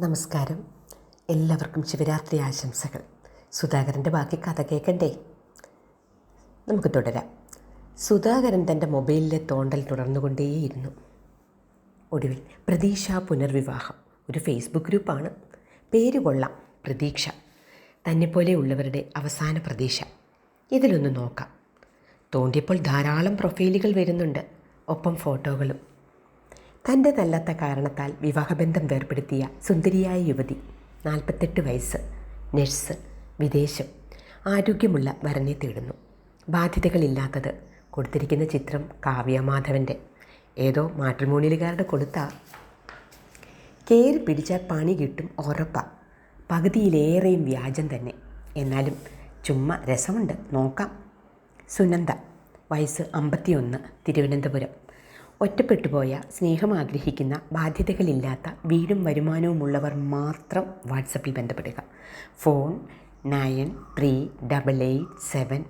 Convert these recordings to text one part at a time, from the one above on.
നമസ്കാരം. എല്ലാവർക്കും ശിവരാത്രി ആശംസകൾ. സുധാകരന്റെ ബാക്കി കഥ കേൾക്കണ്ടേ നമുക്ക് തുടരാം. സുധാകരൻ തന്റെ മൊബൈലിലെ തോണ്ടൽ തുടർന്നുകൊണ്ടേയിരുന്നു. ഒടുവിൽ പ്രതീക്ഷ പുനർവിവാഹം. ഒരു ഫേസ്ബുക്ക് ഗ്രൂപ്പാണ്. പേര് കൊള്ളാം പ്രതീക്ഷ. തന്നെപ്പോലെയുള്ളവരുടെ അവസാന പ്രതീക്ഷ. ഇതിലൊന്ന് നോക്കാം. തോണ്ടിയപ്പോൾ ധാരാളം പ്രൊഫൈലുകൾ വരുന്നുണ്ട്. ഒപ്പം ഫോട്ടോകളും. തന്റെ തല്ലാത്ത കാരണത്താൽ വിവാഹബന്ധം വേർപ്പെടുത്തിയ സുന്ദരിയായ യുവതി നാൽപ്പത്തെട്ട് വയസ്സ് നഴ്സ് വിദേശം ആരോഗ്യമുള്ള വരനെ തേടുന്നു. ബാധ്യതകളില്ലാത്തത് കൊടുത്തിരിക്കുന്ന ചിത്രം കാവ്യമാധവന്റെ ഏതോ മാട്രിമോണിയലുകാരുടെ കൊടുത്ത. കയറി പിടിച്ചാൽ പണി കിട്ടും ഉറപ്പാ. പകുതിയിലേറെയും വ്യാജം തന്നെ. എന്നാലും ചുമ്മാ രസമുണ്ട്. നോക്കാം. സുനന്ദ വയസ്സ് അമ്പത്തിയൊന്ന് തിരുവനന്തപുരം. ഒറ്റപ്പെട്ടുപോയ സ്നേഹം ആഗ്രഹിക്കുന്ന ബാധ്യതകളില്ലാത്ത വീടും വരുമാനവുമുള്ളവർ മാത്രം വാട്സപ്പിൽ ബന്ധപ്പെടുക. Phone nine three double eight seven.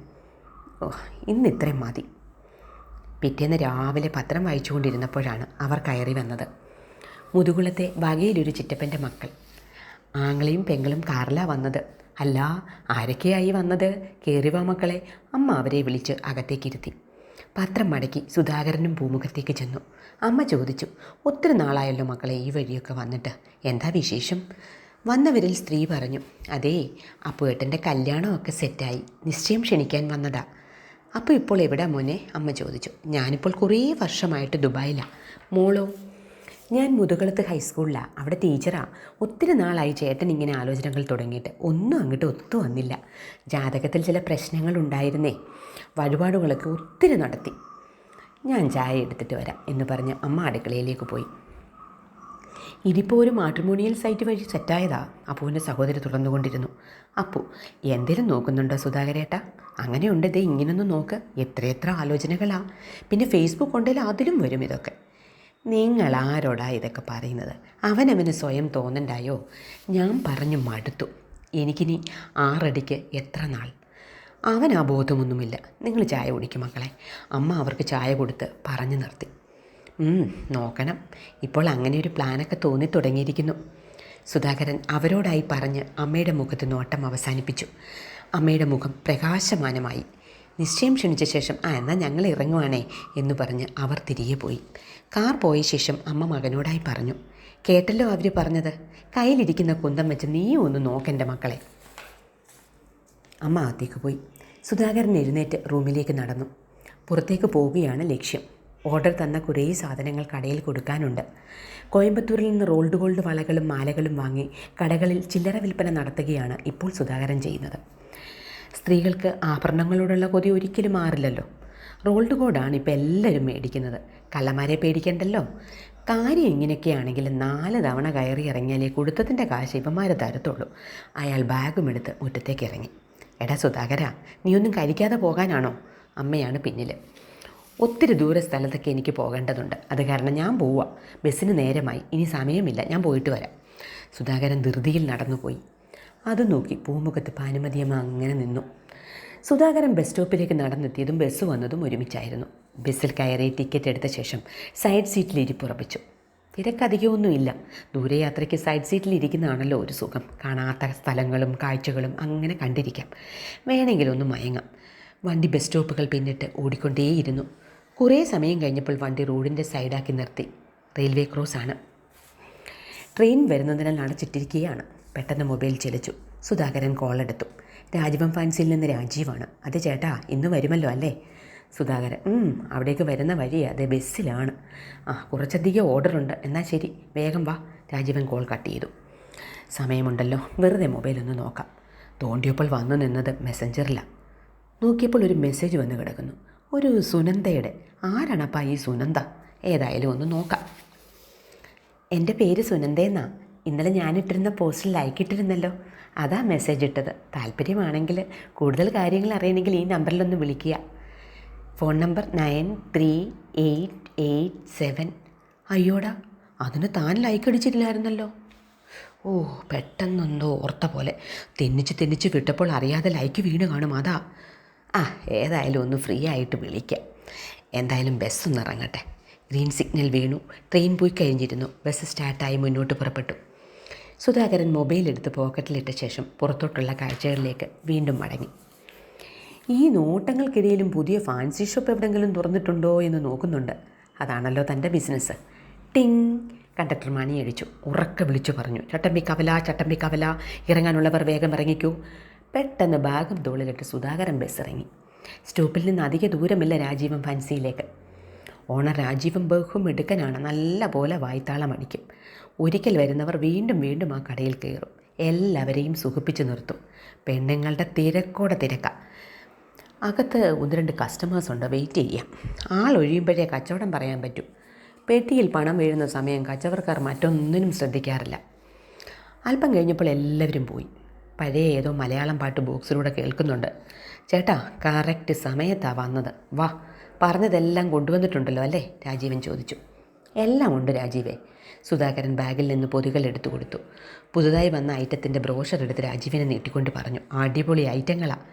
ഇന്ന് ഇത്രയും മതി. പിറ്റേന്ന് രാവിലെ പത്രം വായിച്ചുകൊണ്ടിരുന്നപ്പോഴാണ് അവർ കയറി വന്നത്. മുതുകുളത്തെ വകയിലൊരു ചിറ്റപ്പന്റെ മക്കൾ. ആങ്ങളെയും പെങ്ങളും കാറിലാ വന്നത്. അല്ല ആരൊക്കെയായി വന്നത്? കയറിവാ മക്കളെ. അമ്മ അവരെ വിളിച്ച് അകത്തേക്കിരുത്തി. പത്രം മടക്കി സുധാകരനും ഭൂമുഖത്തേക്ക് ചെന്നു. അമ്മ ചോദിച്ചു ഒത്തിരി നാളായല്ലോ മക്കളെ ഈ വഴിയൊക്കെ വന്നിട്ട്. എന്താ വിശേഷം? വന്നവരിൽ സ്ത്രീ പറഞ്ഞു അതേ അപ്പുവേട്ടന്റെ കല്യാണമൊക്കെ സെറ്റായി. നിശ്ചയം ക്ഷണിക്കാൻ വന്നതാ. അപ്പോൾ ഇപ്പോൾ എവിടെ മോനെ? അമ്മ ചോദിച്ചു. ഞാനിപ്പോൾ കുറേ വർഷമായിട്ട് ദുബായിലാണ് മോളോ? ഞാൻ മുതുകുളത്ത് ഹൈസ്കൂളിലാണ് അവിടെ ടീച്ചറാണ് ഒത്തിരി നാളായി ചേട്ടൻ ഇങ്ങനെ ആലോചനകൾ തുടങ്ങിയിട്ട്. ഒന്നും അങ്ങോട്ട് ഒത്തു വന്നില്ല. ജാതകത്തിൽ ചില പ്രശ്നങ്ങൾ ഉണ്ടായിരുന്നേ. വഴിപാടുകളൊക്കെ ഒത്തിരി നടത്തി. ഞാൻ ചായ എടുത്തിട്ട് വരാം എന്ന് പറഞ്ഞ് അമ്മ അടുക്കളയിലേക്ക് പോയി. ഇതിപ്പോൾ ഒരു മാട്രിമോണിയൽ സൈറ്റ് വഴി സെറ്റായതാ അപ്പുവിന്റെ സഹോദരി തുറന്നുകൊണ്ടിരുന്നു. അപ്പു എന്തേലും നോക്കുന്നുണ്ടോ സുധാകരേട്ട? അങ്ങനെയുണ്ട് ദേ ഇങ്ങനൊന്നും നോക്ക്. എത്രയെത്ര ആലോചനകളാ. പിന്നെ ഫേസ്ബുക്ക് ഉണ്ടെങ്കിൽ അതിലും വരും ഇതൊക്കെ. നിങ്ങൾ ആരോടാ ഇതൊക്കെ പറയുന്നത്? അവനവന് സ്വയം തോന്നണ്ടായോ? ഞാൻ പറഞ്ഞു മടുത്തു. എനിക്കിനി ആറടിക്ക് എത്ര നാൾ അവൻ ആ ബോധമൊന്നുമില്ല. നിങ്ങൾ ചായ കുടിക്കും മക്കളെ. അമ്മ അവർക്ക് ചായ കൊടുത്ത് പറഞ്ഞു നിർത്തി. നോക്കണം. ഇപ്പോൾ അങ്ങനെ ഒരു പ്ലാനൊക്കെ തോന്നി തുടങ്ങിയിരിക്കുന്നു. സുധാകരൻ അവരോടായി പറഞ്ഞ് അമ്മയുടെ മുഖത്ത് നോട്ടം അവസാനിപ്പിച്ചു. അമ്മയുടെ മുഖം പ്രകാശമാനമായി. നിശ്ചയം ക്ഷണിച്ച ശേഷം ആ എന്നാൽ ഞങ്ങൾ ഇറങ്ങുവാണേ എന്ന് പറഞ്ഞ് അവർ തിരികെ പോയി. കാർ പോയ ശേഷം അമ്മ മകനോടായി പറഞ്ഞു. കേട്ടല്ലോ അവർ പറഞ്ഞത്. കയ്യിലിരിക്കുന്ന കുന്തം വെച്ച് നീയും ഒന്ന് നോക്കെന്റെ മക്കളെ. അമ്മ അകത്തേക്ക് പോയി. സുധാകരൻ എഴുന്നേറ്റ് റൂമിലേക്ക് നടന്നു. പുറത്തേക്ക് പോവുകയാണ് ലക്ഷ്യം. ഓർഡർ തന്ന കുറേ സാധനങ്ങൾ കടയിൽ കൊടുക്കാനുണ്ട്. കോയമ്പത്തൂരിൽ നിന്ന് റോൾഡ് ഗോൾഡ് വളകളും മാലകളും വാങ്ങി കടകളിൽ ചില്ലറ വിൽപ്പന നടത്തുകയാണ് ഇപ്പോൾ സുധാകരൻ ചെയ്യുന്നത്. സ്ത്രീകൾക്ക് ആഭരണങ്ങളോടുള്ള കൊതി ഒരിക്കലും മാറില്ലല്ലോ. റോൾഡ് ഗോൾഡാണ് ഇപ്പോൾ എല്ലാവരും മേടിക്കുന്നത്. കള്ളന്മാരെ പേടിക്കണ്ടല്ലോ? കാര്യം ഇങ്ങനെയൊക്കെയാണെങ്കിൽ നാല് തവണ കയറി ഇറങ്ങിയാലേ കൊടുത്തതിന്റെ കാശ് ഇവന്മാരെ തരത്തുള്ളൂ. അയാൾ ബാഗുമെടുത്ത് മുറ്റത്തേക്ക് ഇറങ്ങി. എടാ സുധാകര നീ ഒന്നും കഴിക്കാതെ പോകാനാണോ? അമ്മയാണ് പിന്നിൽ ഒത്തിരി ദൂര സ്ഥലത്തൊക്കെ എനിക്ക് പോകേണ്ടതുണ്ട്. അത് കാരണം ഞാൻ പോവാം. ബസ്സിന് നേരമായി. ഇനി സമയമില്ല. ഞാൻ പോയിട്ട് വരാം. സുധാകരൻ ധൃതിയിൽ നടന്നുപോയി. അത് നോക്കി പൂമുഖത്ത് ഭാനുമതിയമ്മ അങ്ങനെ നിന്നു. സുധാകരൻ ബസ് സ്റ്റോപ്പിലേക്ക് നടന്നെത്തിയതും ബസ് വന്നതും ഒരുമിച്ചായിരുന്നു. ബസ്സിൽ കയറി ടിക്കറ്റ് എടുത്ത ശേഷം സൈഡ് സീറ്റിൽ ഇരിപ്പുറപ്പിച്ചു തിരക്കധികമൊന്നുമില്ല. ദൂരയാത്രയ്ക്ക് സൈഡ് സീറ്റിൽ ഇരിക്കുന്നതാണല്ലോ ഒരു സുഖം. കാണാത്ത സ്ഥലങ്ങളും കാഴ്ചകളും അങ്ങനെ കണ്ടിരിക്കാം. വേണമെങ്കിലൊന്ന് മയങ്ങാം. വണ്ടി ബസ് സ്റ്റോപ്പുകൾ പിന്നിട്ട് ഓടിക്കൊണ്ടേയിരുന്നു. കുറേ സമയം കഴിഞ്ഞപ്പോൾ വണ്ടി റോഡിന്റെ സൈഡാക്കി നിർത്തി. റെയിൽവേ ക്രോസ് ആണ്. ട്രെയിൻ വരുന്നതിനാൽ അടച്ചിട്ടിരിക്കുകയാണ്. പെട്ടെന്ന് മൊബൈൽ ചലിച്ചു. സുധാകരൻ കോളെടുത്തു രാജീവൻ ഫാൻസിൽ നിന്ന് രാജീവാണ്. അത് ചേട്ടാ ഇന്ന് വരുമല്ലോ അല്ലേ? സുധാകരൻ. അവിടേക്ക് വരുന്ന വഴി അതെ ബസ്സിലാണ്. ആ കുറച്ചധികം ഓർഡറുണ്ട്. എന്നാൽ ശരി വേഗം വാ. രാജീവൻ കോൾ കട്ട് ചെയ്തു. സമയമുണ്ടല്ലോ വെറുതെ മൊബൈലൊന്ന് നോക്കാം. തോണ്ടിയപ്പോൾ വന്നു നിന്നത് മെസ്സഞ്ചറിലാണ് നോക്കിയപ്പോൾ ഒരു മെസ്സേജ് വന്ന് കിടക്കുന്നു. ഒരു സുനന്ദയുടെ. ആരാണപ്പാ ഈ സുനന്ദ? ഏതായാലും ഒന്ന് നോക്കാം. എന്റെ പേര് സുനന്ദയെന്നാ ഇന്നലെ ഞാനിട്ടിരുന്ന പോസ്റ്റിൽ ലൈക്ക് ഇട്ടിരുന്നല്ലോ അതാ മെസ്സേജ് ഇട്ടത്. താല്പര്യമാണെങ്കിൽ കൂടുതൽ കാര്യങ്ങൾ അറിയണമെങ്കിൽ ഈ നമ്പറിലൊന്ന് വിളിക്കുക. Phone number nine three eight eight seven. അയ്യോടാ അതിന് താൻ ലൈക്ക് അടിച്ചിട്ടില്ലായിരുന്നല്ലോ. ഓ പെട്ടെന്നൊന്നോ ഓർത്ത പോലെ തിന്നിച്ച് തിന്നിച്ച് വിട്ടപ്പോൾ അറിയാതെ ലൈക്ക് വീണ് കാണും അതാ. ആ ഏതായാലും ഒന്ന് ഫ്രീ ആയിട്ട് വിളിക്കാം. എന്തായാലും ബസ് ഒന്ന് ഇറങ്ങട്ടെ. ഗ്രീൻ സിഗ്നൽ വീണു. ട്രെയിൻ പോയി കഴിഞ്ഞിരുന്നു. ബസ് സ്റ്റാർട്ടായി മുന്നോട്ട് പുറപ്പെട്ടു. സുധാകരൻ മൊബൈൽ എടുത്ത് പോക്കറ്റിലിട്ട ശേഷം പുറത്തോട്ടുള്ള കാഴ്ചകളിലേക്ക് വീണ്ടും മടങ്ങി. ഈ നോട്ടങ്ങൾക്കിടയിലും പുതിയ ഫാൻസി ഷോപ്പ് എവിടെങ്കിലും തുറന്നിട്ടുണ്ടോ എന്ന് നോക്കുന്നുണ്ട്. അതാണല്ലോ തന്റെ ബിസിനസ് ടിങ്! കണ്ടക്ടർ മണി അടിച്ചു ഉറക്കെ വിളിച്ചു പറഞ്ഞു. ചട്ടമ്പി കവല ചട്ടമ്പി കവല. ഇറങ്ങാനുള്ളവർ വേഗം ഇറങ്ങിക്കൂ. പെട്ടെന്ന് ബാഗും തോളിലിട്ട് സുധാകരൻ ബസ് ഇറങ്ങി. സ്റ്റോപ്പിൽ നിന്ന് അധിക ദൂരമില്ല രാജീവൻ ഫാൻസിയിലേക്ക്. ഓണർ രാജീവൻ ബഹും മിടുക്കനാണ്. നല്ല പോലെ വായ്ത്താളം അടിക്കും. ഒരിക്കൽ വരുന്നവർ വീണ്ടും വീണ്ടും ആ കടയിൽ കയറും. എല്ലാവരെയും സുഖിപ്പിച്ചു നിർത്തും. പെണ്ണുങ്ങളുടെ തിരക്കോടെ തിരക്കാം. അകത്ത് ഒന്ന് രണ്ട് കസ്റ്റമേഴ്സ് ഉണ്ട് വെയിറ്റ് ചെയ്യാം. ആൾ ഒഴിയുമ്പോഴേ കച്ചവടം പറയാൻ പറ്റൂ. പെട്ടിയിൽ പണം വീഴുന്ന സമയം കച്ചവടക്കാർ മറ്റൊന്നിനും ശ്രദ്ധിക്കാറില്ല. അല്പം കഴിഞ്ഞപ്പോൾ എല്ലാവരും പോയി. പഴയ ഏതോ മലയാളം പാട്ട് ബോക്സിലൂടെ കേൾക്കുന്നുണ്ട്. ചേട്ടാ കറക്റ്റ് സമയത്താണ് വന്നത്. വാ പറഞ്ഞതെല്ലാം കൊണ്ടുവന്നിട്ടുണ്ടല്ലോ അല്ലേ? രാജീവൻ ചോദിച്ചു. എല്ലാം ഉണ്ട് രാജീവേ. സുധാകരൻ ബാഗിൽ നിന്ന് പൊതികൾ എടുത്തു കൊടുത്തു. പുതുതായി വന്ന ഐറ്റത്തിന്റെ ബ്രോഷർ എടുത്ത് രാജീവിനെ നീട്ടിക്കൊണ്ട് പറഞ്ഞു അടിപൊളി ഐറ്റങ്ങളാണ്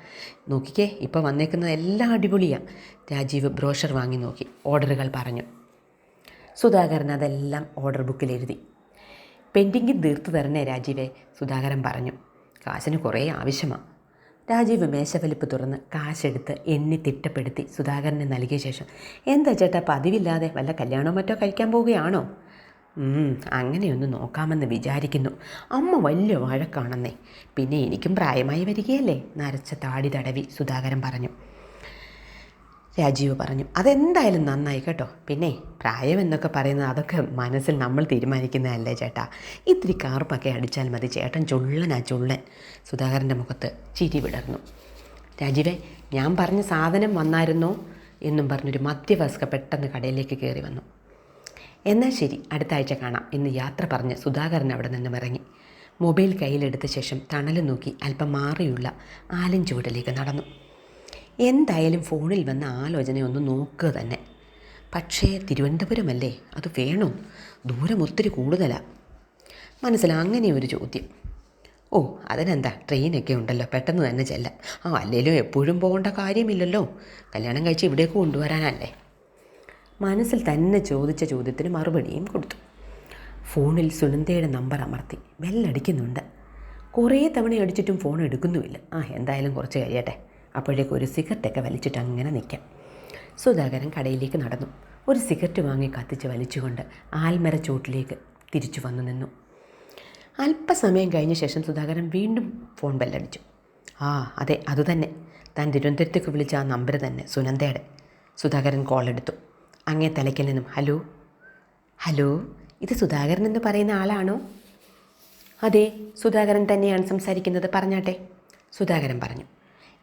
നോക്കിക്കേ ഇപ്പോൾ വന്നേക്കുന്നത് എല്ലാം അടിപൊളിയാണ് രാജീവ് ബ്രോഷർ വാങ്ങി നോക്കി ഓർഡറുകൾ പറഞ്ഞു. സുധാകരൻ അതെല്ലാം ഓർഡർ ബുക്കിൽ എഴുതി. പെൻഡിങ്ങിൽ തീർത്തു തരണേ രാജീവെ സുധാകരൻ പറഞ്ഞു. കാശിന് കുറേ ആവശ്യമാണ് രാജീവ് മേശവലിപ്പ് തുറന്ന് കാശെടുത്ത് എണ്ണി തിട്ടപ്പെടുത്തി സുധാകരനെ നൽകിയ ശേഷം എന്താ ചേട്ടാ പതിവില്ലാതെ വല്ല കല്യാണമോ മറ്റോ കഴിക്കാൻ പോവുകയാണോ? അങ്ങനെയൊന്ന് നോക്കാമെന്ന് വിചാരിക്കുന്നു. അമ്മ വലിയ വഴക്കാണെന്നേ. പിന്നെ എനിക്കും പ്രായമായി വരികയല്ലേ? നരച്ച താടി തടവി സുധാകരൻ പറഞ്ഞു. രാജീവ് പറഞ്ഞു അതെന്തായാലും നന്നായി കേട്ടോ. പിന്നെ പ്രായം എന്നൊക്കെ പറയുന്നത് അതൊക്കെ മനസ്സിൽ നമ്മൾ തീരുമാനിക്കുന്നതല്ലേ ചേട്ടാ. ഇത്തിരി കാർപ്പൊക്കെ അടിച്ചാൽ മതി ചേട്ടൻ ചുള്ളനാ ചുള്ളൻ. സുധാകരന്റെ മുഖത്ത് ചിരി വിടർന്നു. രാജീവേ ഞാൻ പറഞ്ഞ സാധനം വന്നായിരുന്നോ? എന്നും പറഞ്ഞൊരു മധ്യവയസ്ക പെട്ടെന്ന് കടയിലേക്ക് കയറി വന്നു. എന്നാൽ ശരി അടുത്ത ആഴ്ച കാണാം എന്ന് യാത്ര പറഞ്ഞ് സുധാകരൻ അവിടെ നിന്നും ഇറങ്ങി. മൊബൈൽ കയ്യിലെടുത്ത ശേഷം തണൽ നോക്കി അല്പം മാറിയുള്ള ആലിൻ ചുവട്ടിലേക്ക് നടന്നു. എന്തായാലും ഫോണിൽ വന്ന ആലോചന ഒന്ന് നോക്കുക തന്നെ. പക്ഷേ തിരുവനന്തപുരമല്ലേ? അത് വേണോ? ദൂരം ഒത്തിരി കൂടുതലാണ് മനസ്സിൽ അങ്ങനെ ഒരു ചോദ്യം. ഓ അതിനെന്താ? ട്രെയിനൊക്കെ ഉണ്ടല്ലോ പെട്ടെന്ന് തന്നെ ചെല്ലാം. ആ അല്ലേലും എപ്പോഴും പോകേണ്ട കാര്യമില്ലല്ലോ. കല്യാണം കഴിച്ച് ഇവിടേക്ക് കൊണ്ടുവരാനല്ലേ? മനസ്സിൽ തന്നെ ചോദിച്ച ചോദ്യത്തിന് മറുപടിയും കൊടുത്തു. ഫോണിൽ സുനന്ദയുടെ നമ്പർ അമർത്തി. ബെല്ലടിക്കുന്നുണ്ട്. കുറേ തവണ അടിച്ചിട്ടും ഫോൺ എടുക്കുന്നുമില്ല. ആ എന്തായാലും കുറച്ച് കഴിയട്ടെ. അപ്പോഴേക്കും ഒരു സിഗരറ്റൊക്കെ വലിച്ചിട്ട് അങ്ങനെ നിൽക്കാം. സുധാകരൻ കടയിലേക്ക് നടന്നു. ഒരു സിഗരറ്റ് വാങ്ങി കത്തിച്ച് വലിച്ചുകൊണ്ട് ആൽമര ചോട്ടിലേക്ക് തിരിച്ചു വന്നു നിന്നു. അല്പസമയം കഴിഞ്ഞ ശേഷം സുധാകരൻ വീണ്ടും ഫോൺ ബെല്ലടിച്ചു. ആ അതെ അതുതന്നെ. താൻ തിരുവനന്തപുരത്തേക്ക് വിളിച്ച ആ നമ്പർ തന്നെ സുനന്ദയുടെ. സുധാകരൻ കോൾ എടുത്തു. അങ്ങേ തലയ്ക്കൽ നിന്നും. ഹലോ? ഹലോ? ഇത് സുധാകരൻ എന്ന് പറയുന്ന ആളാണോ? അതെ സുധാകരൻ തന്നെയാണ് സംസാരിക്കുന്നത്. പറഞ്ഞാട്ടെ. സുധാകരൻ പറഞ്ഞു.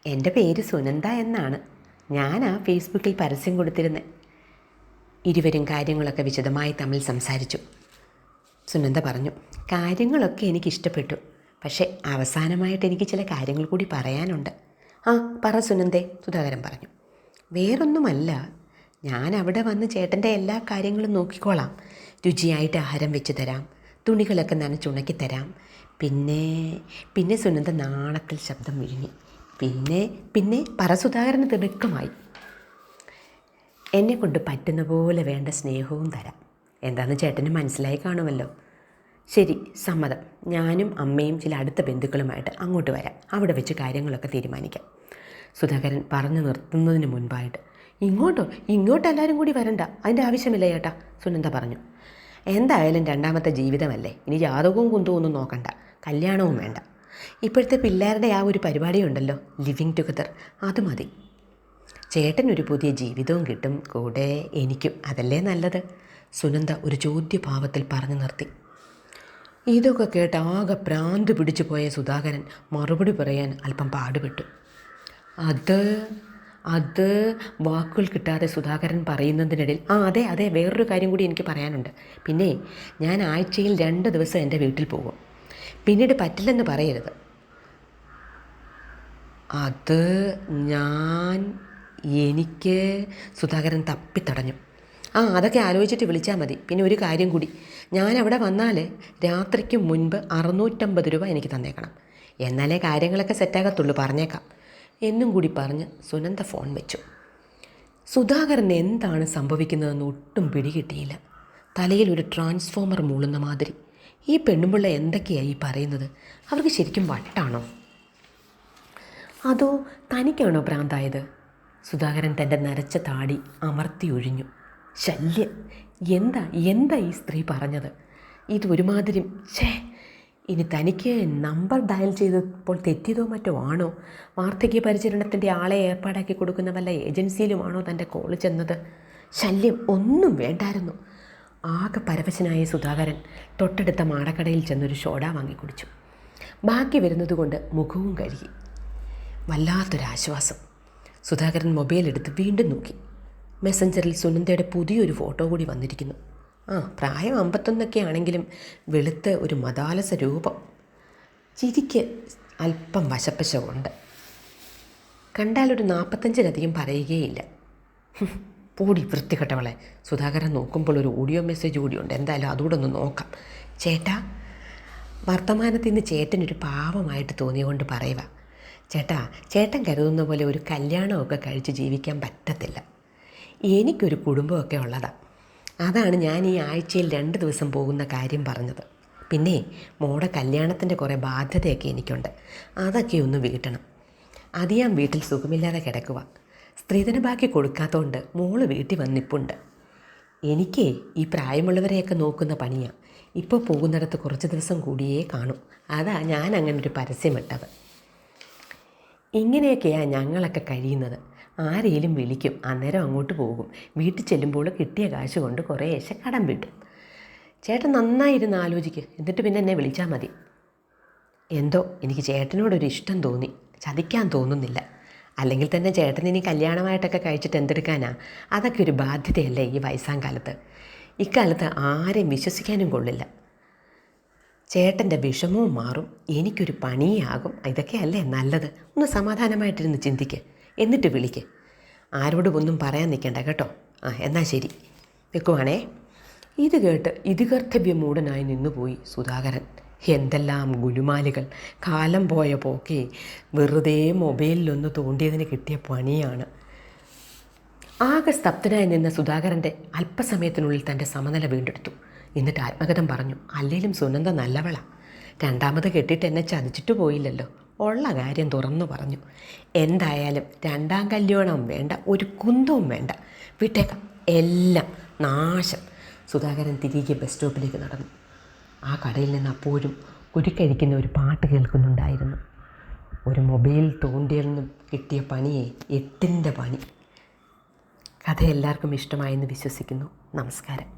എന്റെ പേര് സുനന്ദ എന്നാണ്. ഞാനാ ഫേസ്ബുക്കിൽ പരസ്യം കൊടുത്തിരുന്നത് ഇരുവരും കാര്യങ്ങളൊക്കെ വിശദമായി തമ്മിൽ സംസാരിച്ചു. സുനന്ദ പറഞ്ഞു കാര്യങ്ങളൊക്കെ എനിക്ക് ഇഷ്ടപ്പെട്ടു പക്ഷേ അവസാനമായിട്ട് എനിക്ക് ചില കാര്യങ്ങൾ കൂടി പറയാനുണ്ട്. ആ പറ സുനന്ദേ സുധാകരൻ പറഞ്ഞു. വേറൊന്നുമല്ല ഞാൻ അവിടെ വന്ന് ചേട്ടന്റെ എല്ലാ കാര്യങ്ങളും നോക്കിക്കോളാം. രുചിയായിട്ട് ആഹാരം വെച്ച് തരാം. തുണികളൊക്കെ നനച്ചുണക്കി തരാം. പിന്നെ പിന്നെ സുനന്ദ നാണത്തിൽ ശബ്ദം വിഴുങ്ങി. പിന്നെ പിന്നെ പറസുധാകരന് തിടുക്കമായി എന്നെ കൊണ്ട് പറ്റുന്ന പോലെ വേണ്ട സ്നേഹവും തരാം. എന്താണെന്ന് ചേട്ടന് മനസ്സിലായി കാണുമല്ലോ. ശരി സമ്മതം. ഞാനും അമ്മയും ചില അടുത്ത ബന്ധുക്കളുമായിട്ട് അങ്ങോട്ട് വരാം. അവിടെ വെച്ച് കാര്യങ്ങളൊക്കെ തീരുമാനിക്കാം. സുധാകരൻ പറഞ്ഞു നിർത്തുന്നതിന് മുൻപായിട്ട് ഇങ്ങോട്ടോ? ഇങ്ങോട്ട് എല്ലാവരും കൂടി വരണ്ട. അതിന്റെ ആവശ്യമില്ല ചേട്ടാ സുനന്ദ പറഞ്ഞു. എന്തായാലും രണ്ടാമത്തെ ജീവിതമല്ലേ? ഇനി ജാതകവും കുന്തവും ഒന്നും നോക്കണ്ട. കല്യാണവും വേണ്ട. ഇപ്പോഴത്തെ പിള്ളേരുടെ ആ ഒരു പരിപാടിയുണ്ടല്ലോ ലിവിങ് ടുഗദർ അത് മതി. ചേട്ടനൊരു പുതിയ ജീവിതവും കിട്ടും കൂടെ എനിക്കും. അതല്ലേ നല്ലത്? സുനന്ദ ഒരു ചോദ്യഭാവത്തിൽ പറഞ്ഞു നിർത്തി. ഇതൊക്കെ കേട്ട് ആകെ ഭ്രാന്ത് പിടിച്ചു പോയ സുധാകരൻ മറുപടി പറയാൻ അല്പം പാടുപെട്ടു. അത് അത് വാക്കുകൾ കിട്ടാതെ സുധാകരൻ പറയുന്നതിനിടയിൽ ആ അതെ അതെ വേറൊരു കാര്യം കൂടി എനിക്ക് പറയാനുണ്ട്. പിന്നെ ഞാൻ ആഴ്ചയിൽ രണ്ട് ദിവസം എന്റെ വീട്ടിൽ പോകും. പിന്നീട് പറ്റില്ലെന്ന് പറയരുത്. അത് ഞാൻ എനിക്ക് സുധാകരൻ തപ്പിത്തടഞ്ഞു. ആ അതൊക്കെ ആലോചിച്ചിട്ട് വിളിച്ചാൽ മതി. പിന്നെ ഒരു കാര്യം കൂടി. ഞാൻ അവിടെ വന്നാൽ രാത്രിക്ക് മുൻപ് അറുന്നൂറ്റമ്പത് രൂപ എനിക്ക് തന്നേക്കണം. എന്നാലേ കാര്യങ്ങളൊക്കെ സെറ്റാകത്തുള്ളൂ പറഞ്ഞേക്കാം. എന്നും കൂടി പറഞ്ഞ് സുനന്ദ ഫോൺ വെച്ചു. സുധാകരൻ എന്താണ് സംഭവിക്കുന്നതെന്ന് ഒട്ടും പിടികിട്ടിയില്ല. തലയിൽ ഒരു ട്രാൻസ്ഫോമർ മൂളുന്ന മാതിരി. ഈ പെണ്ണുമ്പിള്ള എന്തൊക്കെയായി പറയുന്നത്? അവർക്ക് ശരിക്കും വട്ടാണോ? അതോ തനിക്കാണോ ഭ്രാന്തായത്? സുധാകരൻ തന്റെ നരച്ച താടി അമർത്തി ഒഴിഞ്ഞു. ശല്യം. എന്താ എന്താ ഈ സ്ത്രീ പറഞ്ഞത്? ഇത് ഒരുമാതിരി ഛേ ഇനി തനിക്ക് നമ്പർ ഡയൽ ചെയ്തപ്പോൾ തെറ്റിയതോ മറ്റോ ആണോ? വാർദ്ധക്യ പരിചരണത്തിന്റെ ആളെ ഏർപ്പാടാക്കി കൊടുക്കുന്ന വല്ല ഏജൻസിയിലുമാണോ തന്റെ കോൾ ചെന്നത്? ശല്യം ഒന്നും വേണ്ടായിരുന്നു. ആകെ പരവശനായ സുധാകരൻ തൊട്ടടുത്ത മാടക്കടയിൽ ചെന്നൊരു ഷോഡ വാങ്ങി കുടിച്ചു ബാക്കി വരുന്നതുകൊണ്ട് മുഖവും കഴുകി. വല്ലാത്തൊരാശ്വാസം. സുധാകരൻ മൊബൈൽ എടുത്ത് വീണ്ടും നോക്കി. മെസ്സഞ്ചറിൽ സുനന്ദയുടെ പുതിയൊരു ഫോട്ടോ കൂടി വന്നിരിക്കുന്നു. ആ പ്രായം അമ്പത്തൊന്നൊക്കെ ആണെങ്കിലും വെളുത്ത ഒരു മതാലസ രൂപം. ചിരിക്ക് അല്പം വശപ്പശമുണ്ട് കണ്ടാലൊരു നാൽപ്പത്തഞ്ചിലധികം പറയുകയില്ല. പോടി വൃത്തികെട്ടവളെ. സുധാകരൻ നോക്കുമ്പോൾ ഒരു ഓഡിയോ മെസ്സേജ് കൂടിയുണ്ട് എന്തായാലും അതുകൂടെ ഒന്ന് നോക്കാം. ചേട്ടാ വർത്തമാനത്തിൽ നിന്ന് ചേട്ടനൊരു പാവമായിട്ട് തോന്നിയുകൊണ്ട് പറയുക. ചേട്ടാ ചേട്ടൻ കരുതുന്ന പോലെ ഒരു കല്യാണമൊക്കെ കഴിച്ച് ജീവിക്കാൻ പറ്റത്തില്ല. എനിക്കൊരു കുടുംബമൊക്കെ ഉള്ളതാണ് അതാണ് ഞാൻ ഈ ആഴ്ചയിൽ രണ്ട് ദിവസം പോകുന്ന കാര്യം പറഞ്ഞത്. പിന്നെ മോടെ കല്യാണത്തിന്റെ കുറേ ബാധ്യതയൊക്കെ എനിക്കുണ്ട്. അതൊക്കെ ഒന്ന് വീട്ടണം. അത് വീട്ടിൽ സുഖമില്ലാതെ കിടക്കുക സ്ത്രീധന ബാക്കി കൊടുക്കാത്തതുകൊണ്ട് മോൾ വീട്ടിൽ വന്നിപ്പുണ്ട്. എനിക്ക് ഈ പ്രായമുള്ളവരെയൊക്കെ നോക്കുന്ന പണിയാണ് ഇപ്പോൾ പോകുന്നിടത്ത് കുറച്ച് ദിവസം കൂടിയേ കാണും. അതാ ഞാൻ അങ്ങനെ ഒരു പരസ്യമിട്ടത് ഇങ്ങനെയൊക്കെയാണ് ഞങ്ങളൊക്കെ കഴിയുന്നത്. ആരെയും വിളിക്കും. അന്നേരം അങ്ങോട്ട് പോകും. വീട്ടിൽ ചെല്ലുമ്പോൾ കിട്ടിയ കാശ് കൊണ്ട് കുറേശ്ശെ കടം വിട്ടും. ചേട്ടൻ നന്നായിരുന്ന് ആലോചിക്ക്. എന്നിട്ട് പിന്നെ എന്നെ വിളിച്ചാൽ മതി. എന്തോ എനിക്ക് ചേട്ടനോടൊരു ഇഷ്ടം തോന്നി. ചതിക്കാൻ തോന്നുന്നില്ല. അല്ലെങ്കിൽ തന്നെ ചേട്ടൻ ഇനി കല്യാണമായിട്ടൊക്കെ കഴിച്ചിട്ട് എന്തെടുക്കാനാ? അതൊക്കെ ഒരു ബാധ്യതയല്ലേ ഈ വയസ്സാം കാലത്ത്. ഇക്കാലത്ത് ആരെയും വിശ്വസിക്കാനും കൊള്ളില്ല. ചേട്ടന്റെ വിഷമവും മാറും. എനിക്കൊരു പണിയാകും. ഇതൊക്കെയല്ലേ നല്ലത്? ഒന്ന് സമാധാനമായിട്ടിരുന്ന് ചിന്തിക്ക്. എന്നിട്ട് വിളിക്ക്. ആരോടും ഒന്നും പറയാൻ നിൽക്കണ്ട കേട്ടോ. ആ എന്നാൽ ശരി. വെക്കുവാണേ ഇത് കേട്ട് ഇതികർത്തവ്യമൂടനായി നിന്നുപോയി സുധാകരൻ. എന്തെല്ലാം ഗുലുമാലുകൾ. കാലം പോയ പോക്കെ വെറുതെ മൊബൈലിലൊന്ന് തോണ്ടിയതിന് കിട്ടിയ പണിയാണ്. ആകെ സ്തബ്ധനായി നിന്ന സുധാകരന്റെ അല്പസമയത്തിനുള്ളിൽ തന്റെ സമനില വീണ്ടെടുത്തു. എന്നിട്ട് ആത്മകഥം പറഞ്ഞു അല്ലേലും സുനന്ദ നല്ലവള. രണ്ടാമത് കെട്ടിയിട്ട് എന്നെ ചതിച്ചിട്ട് പോയില്ലല്ലോ. ഉള്ള കാര്യം തുറന്നു പറഞ്ഞു. എന്തായാലും രണ്ടാം കല്യാണം വേണ്ട ഒരു കുന്തവും വേണ്ട. വിട്ടേക്കാം. എല്ലാം നാശം. സുധാകരൻ തിരികെ ബസ് സ്റ്റോപ്പിലേക്ക് നടന്നു. ആ കടയിൽ നിന്ന് അപ്പോഴും കുരുക്കഴിക്കുന്ന ഒരു പാട്ട് കേൾക്കുന്നുണ്ടായിരുന്നു. ഒരു മൊബൈൽ തോണ്ടിയിൽ നിന്ന് കിട്ടിയ പണിയെ എട്ടിന്റെ പണി. കഥ എല്ലാവർക്കും ഇഷ്ടമായെന്ന് വിശ്വസിക്കുന്നു. നമസ്കാരം.